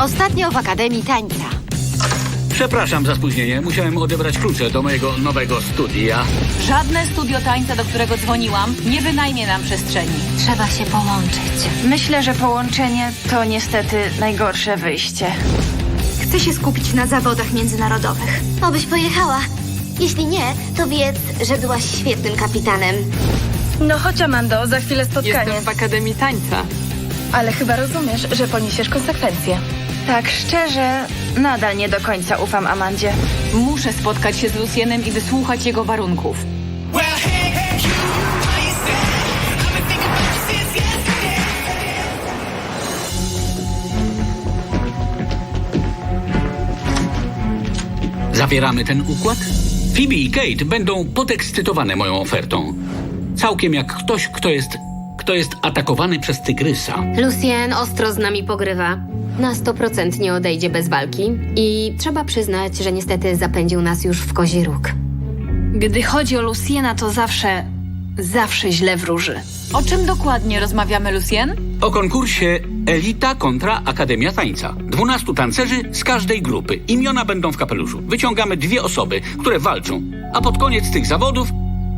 Ostatnio w Akademii Tańca. Przepraszam za spóźnienie. Musiałem odebrać klucze do mojego nowego studia. Żadne studio tańca, do którego dzwoniłam, nie wynajmie nam przestrzeni. Trzeba się połączyć. Myślę, że połączenie to niestety najgorsze wyjście. Chcę się skupić na zawodach międzynarodowych. Obyś pojechała. Jeśli nie, to wiedz, że byłaś świetnym kapitanem. No chodź, Amando, za chwilę spotkanie. Jestem w Akademii Tańca. Ale chyba rozumiesz, że poniesiesz konsekwencje. Tak szczerze, nadal nie do końca ufam Amandzie. Muszę spotkać się z Lucienem i wysłuchać jego warunków. Zawieramy ten układ? Phoebe i Kate będą podekscytowane moją ofertą. Całkiem jak ktoś, kto jest, kto jest atakowany przez tygrysa. Lucien ostro z nami pogrywa. Na 100% nie odejdzie bez walki. I trzeba przyznać, że niestety zapędził nas już w kozi róg. Gdy chodzi o Luciena, to zawsze, zawsze źle wróży. O czym dokładnie rozmawiamy, Lucien? O konkursie Elita kontra Akademia Tańca. Dwunastu tancerzy z każdej grupy. Imiona będą w kapeluszu. Wyciągamy dwie osoby, które walczą. A pod koniec tych zawodów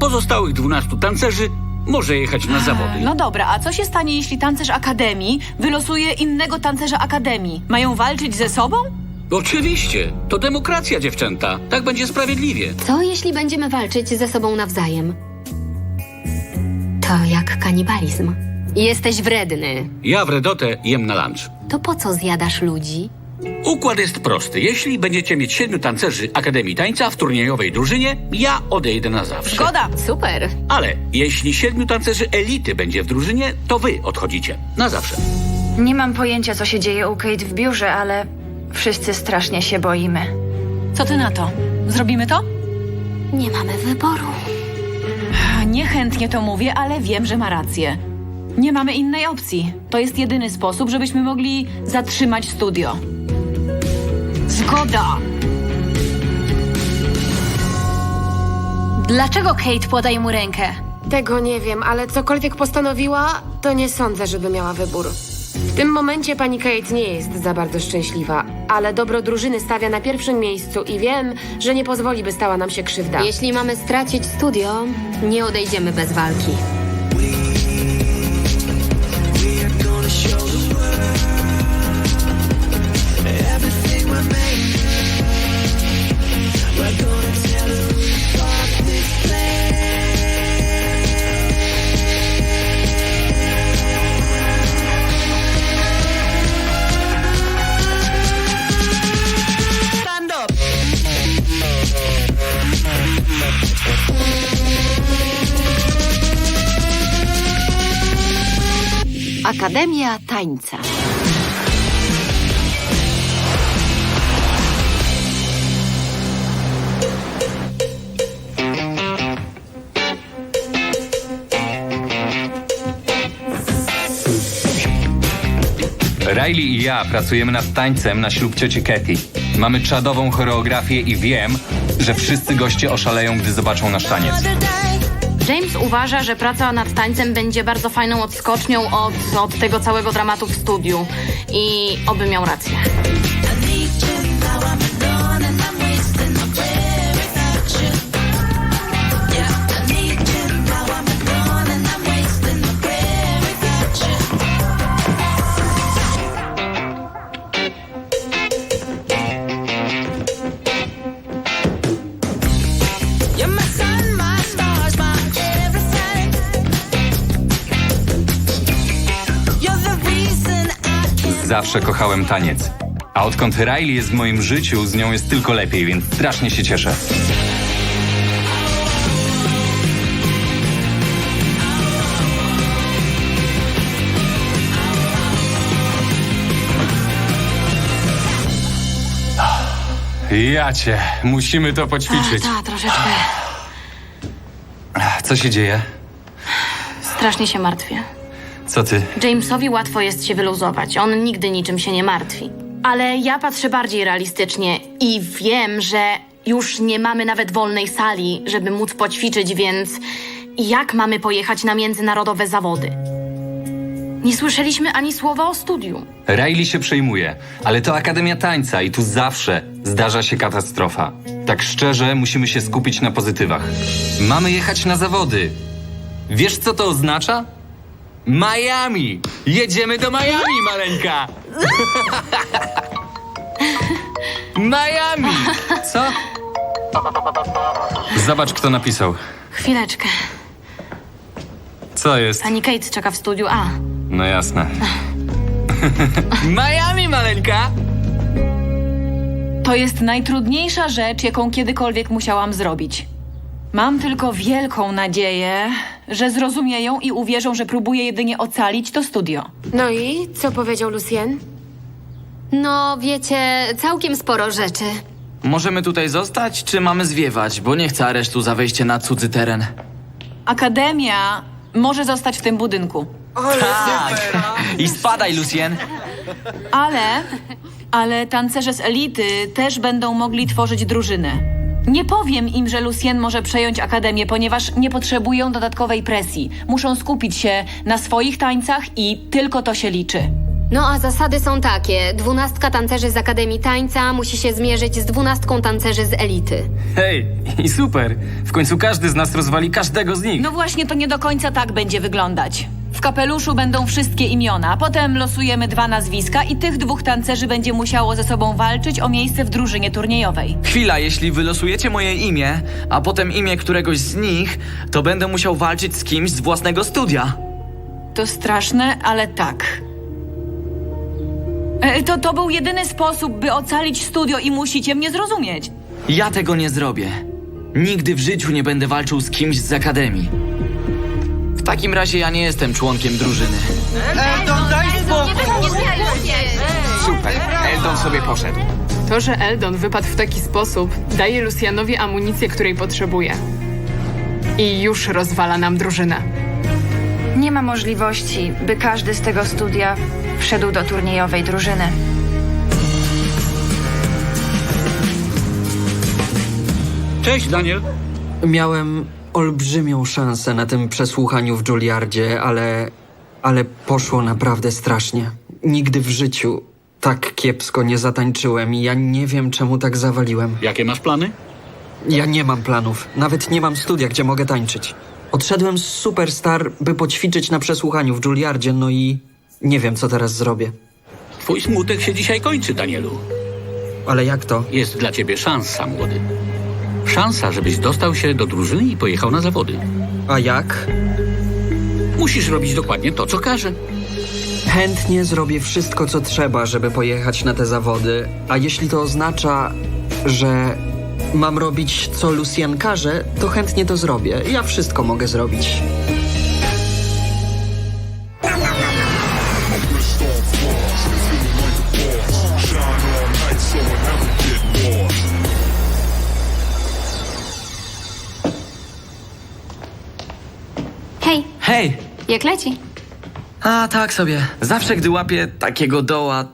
pozostałych dwunastu tancerzy może jechać na zawody. No dobra, a co się stanie, jeśli tancerz Akademii wylosuje innego tancerza Akademii? Mają walczyć ze sobą? Oczywiście, to demokracja, dziewczęta. Tak będzie sprawiedliwie. Co jeśli będziemy walczyć ze sobą nawzajem? To jak kanibalizm. Jesteś wredny. Ja wredotę jem na lunch. To po co zjadasz ludzi? Układ jest prosty. Jeśli będziecie mieć siedmiu tancerzy Akademii Tańca w turniejowej drużynie, ja odejdę na zawsze. Zgoda! Super. Ale jeśli siedmiu tancerzy elity będzie w drużynie, to wy odchodzicie. Na zawsze. Nie mam pojęcia, co się dzieje u Kate w biurze, ale wszyscy strasznie się boimy. Co ty na to? Zrobimy to? Nie mamy wyboru. Niechętnie to mówię, ale wiem, że ma rację. Nie mamy innej opcji. To jest jedyny sposób, żebyśmy mogli zatrzymać studio. Zgoda! Dlaczego Kate podaje mu rękę? Tego nie wiem, ale cokolwiek postanowiła, to nie sądzę, żeby miała wybór. W tym momencie pani Kate nie jest za bardzo szczęśliwa, ale dobro drużyny stawia na pierwszym miejscu i wiem, że nie pozwoli, by stała nam się krzywda. Jeśli mamy stracić studio, nie odejdziemy bez walki. Tańca. Riley i ja pracujemy nad tańcem na ślub cioci Katy. Mamy czadową choreografię i wiem, że wszyscy goście oszaleją, gdy zobaczą nasz taniec. James uważa, że praca nad tańcem będzie bardzo fajną odskocznią od, od tego całego dramatu w studiu. I oby miał rację. Zawsze kochałem taniec. A odkąd Riley jest w moim życiu, z nią jest tylko lepiej, więc strasznie się cieszę. Jacie, musimy to poćwiczyć. Ta, troszeczkę. Co się dzieje? Strasznie się martwię. Co ty? Jamesowi łatwo jest się wyluzować. On nigdy niczym się nie martwi. Ale ja patrzę bardziej realistycznie i wiem, że już nie mamy nawet wolnej sali, żeby móc poćwiczyć, więc jak mamy pojechać na międzynarodowe zawody? Nie słyszeliśmy ani słowa o studiu. Riley się przejmuje, ale to Akademia Tańca i tu zawsze zdarza się katastrofa. Tak szczerze, musimy się skupić na pozytywach. Mamy jechać na zawody. Wiesz, co to oznacza? Miami! Jedziemy do Miami, maleńka! Miami! Co? Zobacz, kto napisał. Chwileczkę. Co jest? Pani Kate czeka w studiu A. No jasne. Miami, maleńka! To jest najtrudniejsza rzecz, jaką kiedykolwiek musiałam zrobić. Mam tylko wielką nadzieję, że zrozumieją i uwierzą, że próbuję jedynie ocalić to studio. No i co powiedział Lucien? No, wiecie, całkiem sporo rzeczy. Możemy tutaj zostać, czy mamy zwiewać? Bo nie chcę aresztu za wejście na cudzy teren. Akademia może zostać w tym budynku. Tak! I spadaj, Lucien! Ale, ale tancerze z elity też będą mogli tworzyć drużynę. Nie powiem im, że Lucien może przejąć akademię, ponieważ nie potrzebują dodatkowej presji. Muszą skupić się na swoich tańcach i tylko to się liczy. No a zasady są takie. Dwunastka tancerzy z Akademii Tańca musi się zmierzyć z dwunastką tancerzy z elity. Hej, i super! W końcu każdy z nas rozwali każdego z nich. No właśnie, to nie do końca tak będzie wyglądać. W kapeluszu będą wszystkie imiona, potem losujemy dwa nazwiska i tych dwóch tancerzy będzie musiało ze sobą walczyć o miejsce w drużynie turniejowej. Chwila, jeśli wylosujecie moje imię, a potem imię któregoś z nich, to będę musiał walczyć z kimś z własnego studia. To straszne, ale tak. E, To, to był jedyny sposób, by ocalić studio i musicie mnie zrozumieć. Ja tego nie zrobię. Nigdy w życiu nie będę walczył z kimś z akademii. W takim razie ja nie jestem członkiem drużyny. Super, Eldon sobie poszedł. To, że Eldon wypadł w taki sposób, daje Lucianowi amunicję, której potrzebuje. I już rozwala nam drużynę. Nie ma możliwości, by każdy z tego studia wszedł do turniejowej drużyny. Cześć, Daniel. Miałem olbrzymią szansę na tym przesłuchaniu w Juilliardzie, ale. ale poszło naprawdę strasznie. Nigdy w życiu tak kiepsko nie zatańczyłem i ja nie wiem, czemu tak zawaliłem. Jakie masz plany? Ja nie mam planów. Nawet nie mam studia, gdzie mogę tańczyć. Odszedłem z Superstar, by poćwiczyć na przesłuchaniu w Juilliardzie, no i nie wiem, co teraz zrobię. Twój smutek się dzisiaj kończy, Danielu. Ale jak to? Jest dla ciebie szansa, młody. Szansa, żebyś dostał się do drużyny i pojechał na zawody. A jak? Musisz robić dokładnie to, co każe. Chętnie zrobię wszystko, co trzeba, żeby pojechać na te zawody, a jeśli to oznacza, że mam robić, co Lucien każe, to chętnie to zrobię. Ja wszystko mogę zrobić. Hej, jak leci? A tak sobie. Zawsze gdy łapię takiego doła,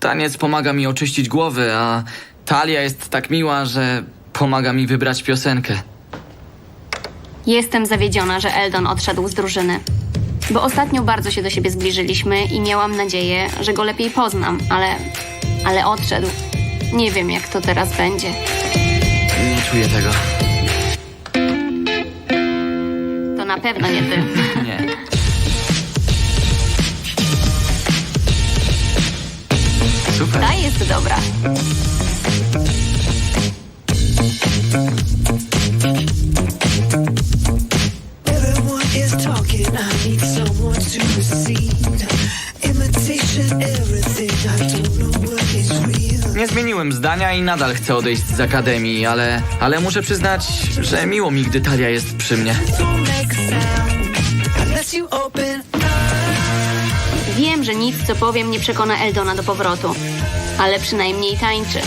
taniec pomaga mi oczyścić głowę, a talia jest tak miła, że pomaga mi wybrać piosenkę. Jestem zawiedziona, że Eldon odszedł z drużyny. Bo ostatnio bardzo się do siebie zbliżyliśmy i miałam nadzieję, że go lepiej poznam, ale. ale odszedł. Nie wiem, jak to teraz będzie. Nie czuję tego. Na pewno nie ty. Nie. Super. Ta jest dobra. Nie zmieniłem zdania i nadal chcę odejść z akademii, ale, ale muszę przyznać, że miło mi, gdy Talia jest przy mnie. Wiem, że nic, co powiem, nie przekona Eldona do powrotu. Ale przynajmniej tańczy.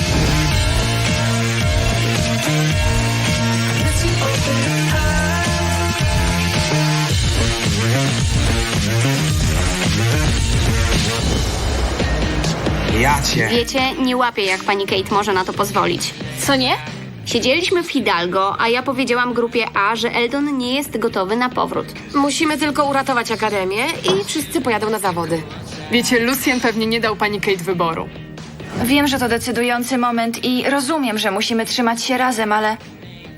Ja cię. Wiecie, nie łapię, jak pani Kate może na to pozwolić. Co nie? Siedzieliśmy w Hidalgo, a ja powiedziałam grupie A, że Eldon nie jest gotowy na powrót. Musimy tylko uratować Akademię i wszyscy pojadą na zawody. Wiecie, Lucien pewnie nie dał pani Kate wyboru. Wiem, że to decydujący moment i rozumiem, że musimy trzymać się razem, ale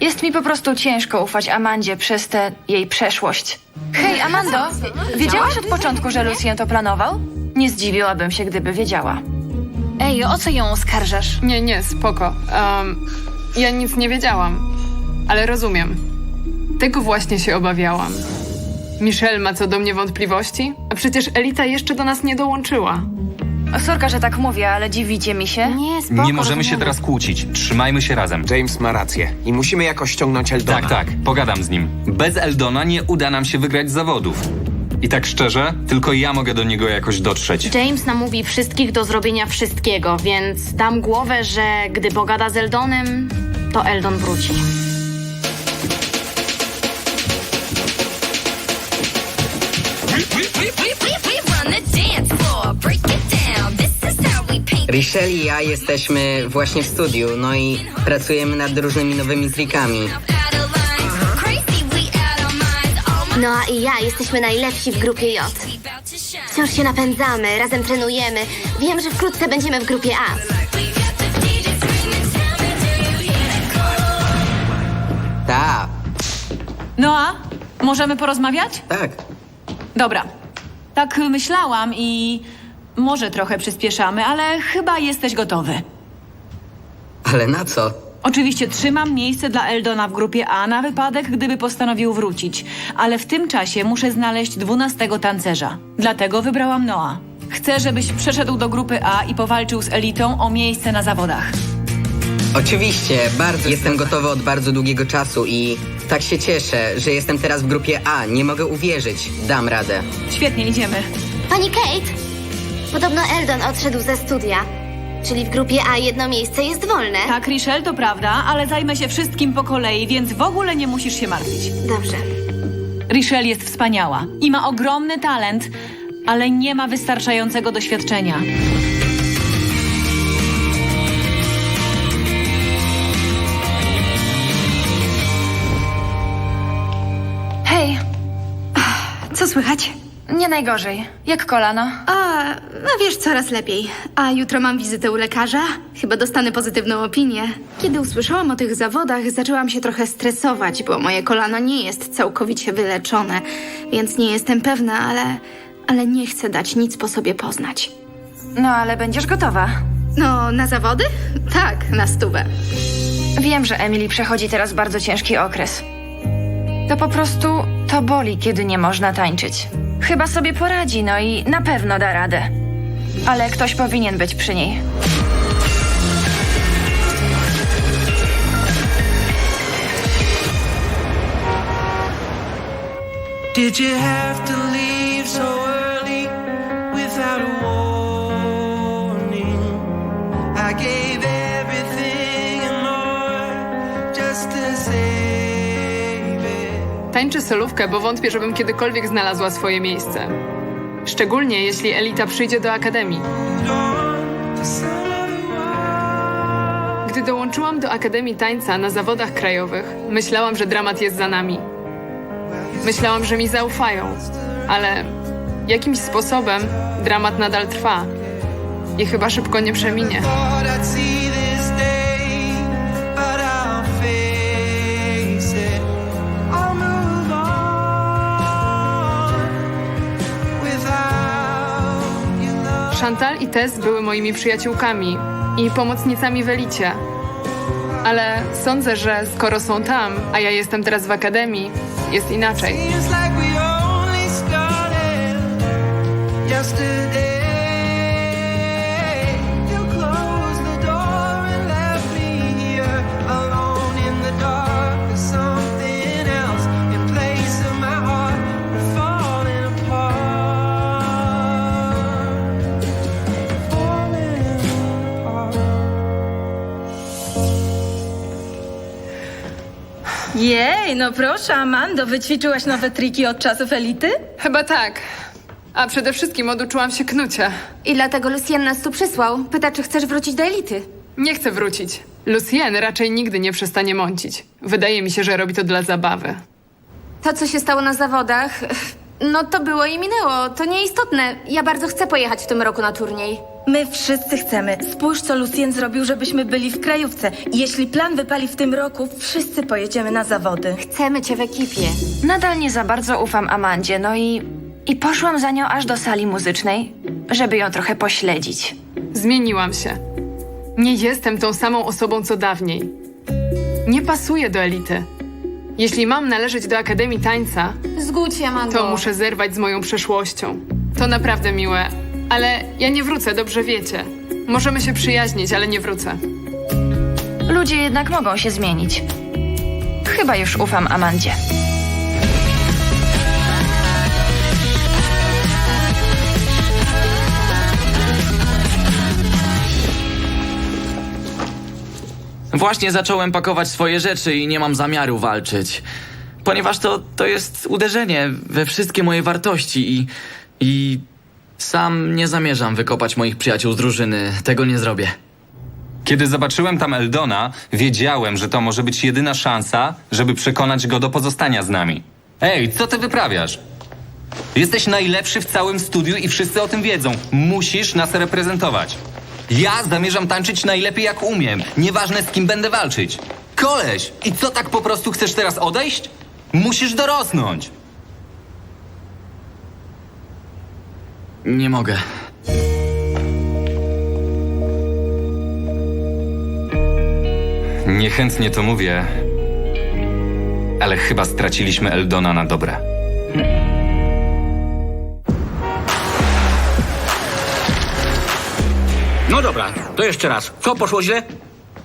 jest mi po prostu ciężko ufać Amandzie przez tę jej przeszłość. Hej, Amando, wiedziałaś od początku, że Lucien to planował? Nie zdziwiłabym się, gdyby wiedziała. Ej, o co ją oskarżasz? Nie, nie, spoko. Um, ja nic nie wiedziałam, ale rozumiem. Tego właśnie się obawiałam. Michelle ma co do mnie wątpliwości? A przecież Elita jeszcze do nas nie dołączyła. Sorka, że tak mówię, ale dziwicie mi się. Nie, spoko, Nie możemy się rozumiem. teraz kłócić. Trzymajmy się razem. James ma rację i musimy jakoś ściągnąć Eldona. Tak, tak, pogadam z nim. Bez Eldona nie uda nam się wygrać zawodów. I tak szczerze, tylko ja mogę do niego jakoś dotrzeć. James namówi wszystkich do zrobienia wszystkiego, więc dam głowę, że gdy pogada z Eldonem, to Eldon wróci. Richelle i ja jesteśmy właśnie w studiu, no i pracujemy nad różnymi nowymi trikami. No a i ja jesteśmy najlepsi w grupie J. Wciąż się napędzamy, razem trenujemy. Wiem, że wkrótce będziemy w grupie A. Tak, Noa, możemy porozmawiać? tak. Dobra. Tak myślałam i może trochę przyspieszamy, ale chyba jesteś gotowy. Ale na co? Oczywiście trzymam miejsce dla Eldona w grupie A na wypadek, gdyby postanowił wrócić, ale w tym czasie muszę znaleźć dwunastego tancerza. Dlatego wybrałam Noa. Chcę, żebyś przeszedł do grupy A i powalczył z elitą o miejsce na zawodach. Oczywiście, bardzo jestem gotowy od bardzo długiego czasu i tak się cieszę, że jestem teraz w grupie A. Nie mogę uwierzyć. Dam radę. Świetnie, idziemy. Pani Kate, podobno Eldon odszedł ze studia. Czyli w grupie A jedno miejsce jest wolne. Tak, Richelle, to prawda, ale zajmę się wszystkim po kolei, więc w ogóle nie musisz się martwić. Dobrze. Richelle jest wspaniała i ma ogromny talent, ale nie ma wystarczającego doświadczenia. Słychać? Nie najgorzej. Jak kolano? A, no wiesz, coraz lepiej. A jutro mam wizytę u lekarza. Chyba dostanę pozytywną opinię. Kiedy usłyszałam o tych zawodach, zaczęłam się trochę stresować, bo moje kolano nie jest całkowicie wyleczone, więc nie jestem pewna, ale, ale nie chcę dać nic po sobie poznać. No, ale będziesz gotowa. No, na zawody? Tak, na stówę. Wiem, że Emily przechodzi teraz bardzo ciężki okres. To po prostu to boli, kiedy nie można tańczyć. Chyba sobie poradzi, no i na pewno da radę. Ale ktoś powinien być przy niej. Did you have to leave so early without a it. Tańczę solówkę, bo wątpię, żebym kiedykolwiek znalazła swoje miejsce. Szczególnie jeśli Elita przyjdzie do Akademii. Gdy dołączyłam do Akademii Tańca na zawodach krajowych, myślałam, że dramat jest za nami. Myślałam, że mi zaufają, ale jakimś sposobem dramat nadal trwa i chyba szybko nie przeminie. Chantal i Tess były moimi przyjaciółkami i pomocnicami w Elicie. Ale sądzę, że skoro są tam, a ja jestem teraz w akademii, jest inaczej. Jej, no proszę, Amando, wyćwiczyłaś nowe triki od czasów elity? Chyba tak. A przede wszystkim oduczyłam się knucia. I dlatego Lucien nas tu przysłał. Pyta, czy chcesz wrócić do elity. Nie chcę wrócić. Lucien raczej nigdy nie przestanie mącić. Wydaje mi się, że robi to dla zabawy. To, co się stało na zawodach, no to było i minęło. To nieistotne. Ja bardzo chcę pojechać w tym roku na turniej. My wszyscy chcemy. Spójrz, co Lucien zrobił, żebyśmy byli w krajówce. Jeśli plan wypali w tym roku, wszyscy pojedziemy na zawody. Chcemy cię w ekipie. Nadal nie za bardzo ufam Amandzie, no i... I poszłam za nią aż do sali muzycznej, żeby ją trochę pośledzić. Zmieniłam się. Nie jestem tą samą osobą co dawniej. Nie pasuję do elity. Jeśli mam należeć do Akademii Tańca, Zgódź się, Amando. to muszę zerwać z moją przeszłością. To naprawdę miłe, ale ja nie wrócę, dobrze wiecie. Możemy się przyjaźnić, ale nie wrócę. Ludzie jednak mogą się zmienić. Chyba już ufam Amandzie. Właśnie zacząłem pakować swoje rzeczy i nie mam zamiaru walczyć. Ponieważ to, to jest uderzenie we wszystkie moje wartości i. i. sam nie zamierzam wykopać moich przyjaciół z drużyny. Tego nie zrobię. Kiedy zobaczyłem tam Eldona, wiedziałem, że to może być jedyna szansa, żeby przekonać go do pozostania z nami. Ej, co ty wyprawiasz? Jesteś najlepszy w całym studiu i wszyscy o tym wiedzą. Musisz nas reprezentować. Ja zamierzam tańczyć najlepiej jak umiem. Nieważne z kim będę walczyć. Koleś, i co tak po prostu chcesz teraz odejść? Musisz dorosnąć. Nie mogę. Niechętnie to mówię, ale chyba straciliśmy Eldona na dobre. No dobra, to jeszcze raz. Co poszło źle?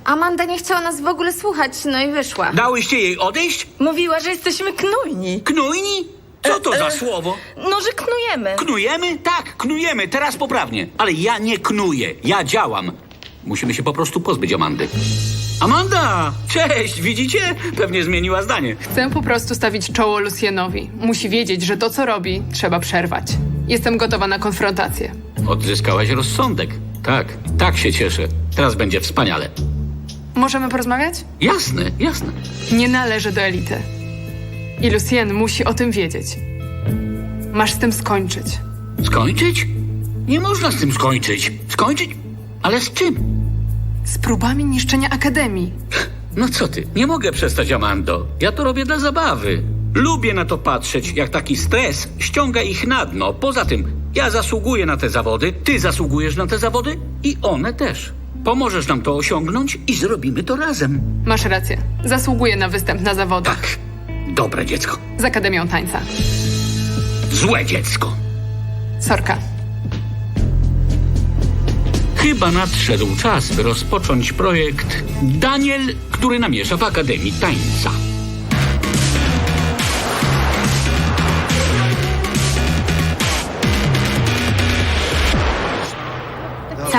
Amanda nie chciała nas w ogóle słuchać, no i wyszła. Dałyście jej odejść? Mówiła, że jesteśmy knujni. Knujni? Co to za słowo? No, że knujemy. Knujemy? Tak, knujemy, teraz poprawnie. Ale ja nie knuję, ja działam. Musimy się po prostu pozbyć Amandy. Amanda! Cześć, widzicie? Pewnie zmieniła zdanie. Chcę po prostu stawić czoło Lucienowi. Musi wiedzieć, że to, co robi, trzeba przerwać. Jestem gotowa na konfrontację. Odzyskałaś rozsądek. Tak, tak się cieszę. Teraz będzie wspaniale. Możemy porozmawiać? Jasne, jasne. Nie należy do elity. I Lucien musi o tym wiedzieć. Masz z tym skończyć. Skończyć? Nie można z tym skończyć. Skończyć? Ale z czym? Z próbami niszczenia Akademii. No co ty? Nie mogę przestać, Amando. Ja to robię dla zabawy. Lubię na to patrzeć, jak taki stres ściąga ich na dno. Poza tym, ja zasługuję na te zawody, ty zasługujesz na te zawody i one też. Pomożesz nam to osiągnąć i zrobimy to razem. Masz rację. Zasługuje na występ na zawodach. Tak. Dobre dziecko. Z Akademią Tańca. Złe dziecko. Sorka. Chyba nadszedł czas, by rozpocząć projekt Daniel, który namiesza w Akademii Tańca.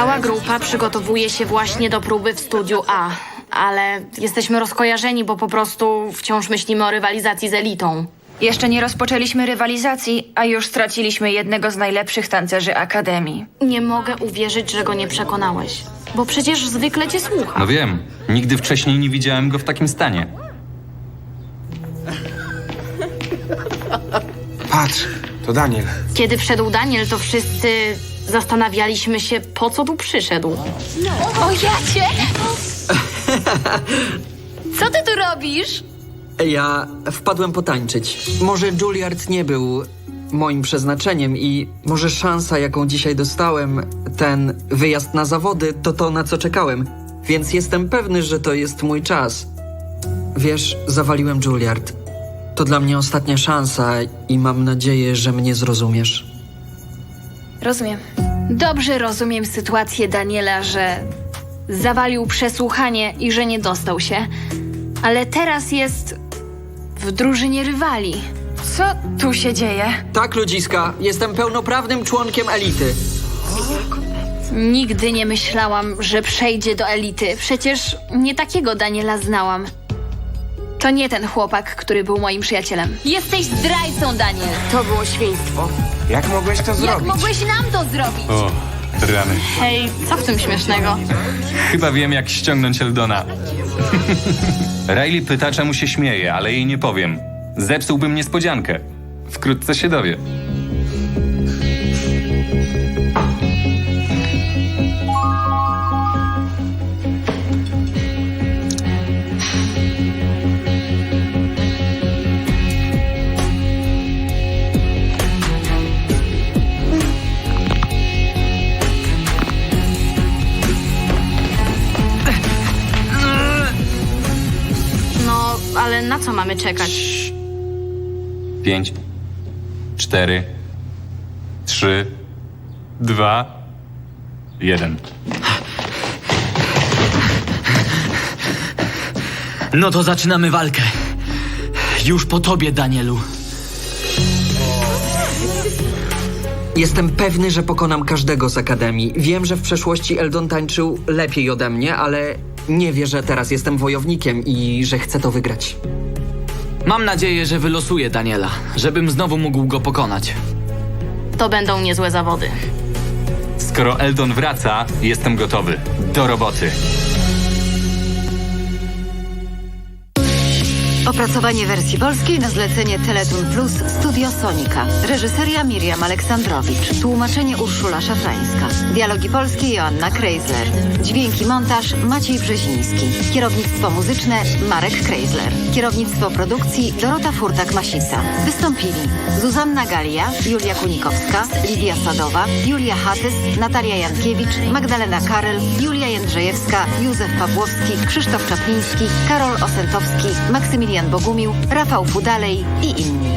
Cała grupa przygotowuje się właśnie do próby w studiu A, ale jesteśmy rozkojarzeni, bo po prostu wciąż myślimy o rywalizacji z elitą. Jeszcze nie rozpoczęliśmy rywalizacji, a już straciliśmy jednego z najlepszych tancerzy Akademii. Nie mogę uwierzyć, że go nie przekonałeś, bo przecież zwykle cię słucha. No wiem, nigdy wcześniej nie widziałem go w takim stanie. Patrz, to Daniel. Kiedy wszedł Daniel, to wszyscy zastanawialiśmy się, po co tu przyszedł. O, ja cię! Co ty tu robisz? Ja wpadłem potańczyć. Może Juilliard nie był moim przeznaczeniem i może szansa, jaką dzisiaj dostałem, ten wyjazd na zawody, to to, na co czekałem. Więc jestem pewny, że to jest mój czas. Wiesz, zawaliłem Juilliard. To dla mnie ostatnia szansa i mam nadzieję, że mnie zrozumiesz. Rozumiem. Dobrze rozumiem sytuację Daniela, że zawalił przesłuchanie i że nie dostał się, ale teraz jest w drużynie rywali. Co tu się dzieje? Tak, ludziska, jestem pełnoprawnym członkiem elity. Nigdy nie myślałam, że przejdzie do elity. Przecież nie takiego Daniela znałam. To nie ten chłopak, który był moim przyjacielem. Jesteś zdrajcą, Daniel! To było świństwo. Jak mogłeś to Jak zrobić? mogłeś nam to zrobić? O, Rany. Hej, co w tym śmiesznego? Chyba wiem, jak ściągnąć Eldona. Riley pyta, czemu się śmieje, ale jej nie powiem. Zepsułbym niespodziankę. Wkrótce się dowie. Ale na co mamy czekać? Pięć, cztery, trzy, dwa, jeden. No to zaczynamy walkę. Już po tobie, Danielu. Jestem pewny, że pokonam każdego z Akademii. Wiem, że w przeszłości Eldon tańczył lepiej ode mnie, ale nie wierzę, że teraz jestem wojownikiem i że chcę to wygrać. Mam nadzieję, że wylosuję Daniela, żebym znowu mógł go pokonać. To będą niezłe zawody. Skoro Eldon wraca, jestem gotowy. Do roboty. Opracowanie wersji polskiej na zlecenie Teleton Plus Studio Sonika. Reżyseria Miriam Aleksandrowicz. Tłumaczenie Urszula Szafrańska. Dialogi polskie Joanna Kreisler. Dźwięki montaż Maciej Brzeziński. Kierownictwo muzyczne Marek Kreisler. Kierownictwo produkcji Dorota Furtak-Masisa. Wystąpili Zuzanna Galia, Julia Kunikowska, Lidia Sadowa, Julia Hatys, Natalia Jankiewicz, Magdalena Karel, Julia Jędrzejewska, Józef Pawłowski, Krzysztof Czapliński, Karol Osentowski, Maksymilian Bogumił, Rafał Fudalej i inni.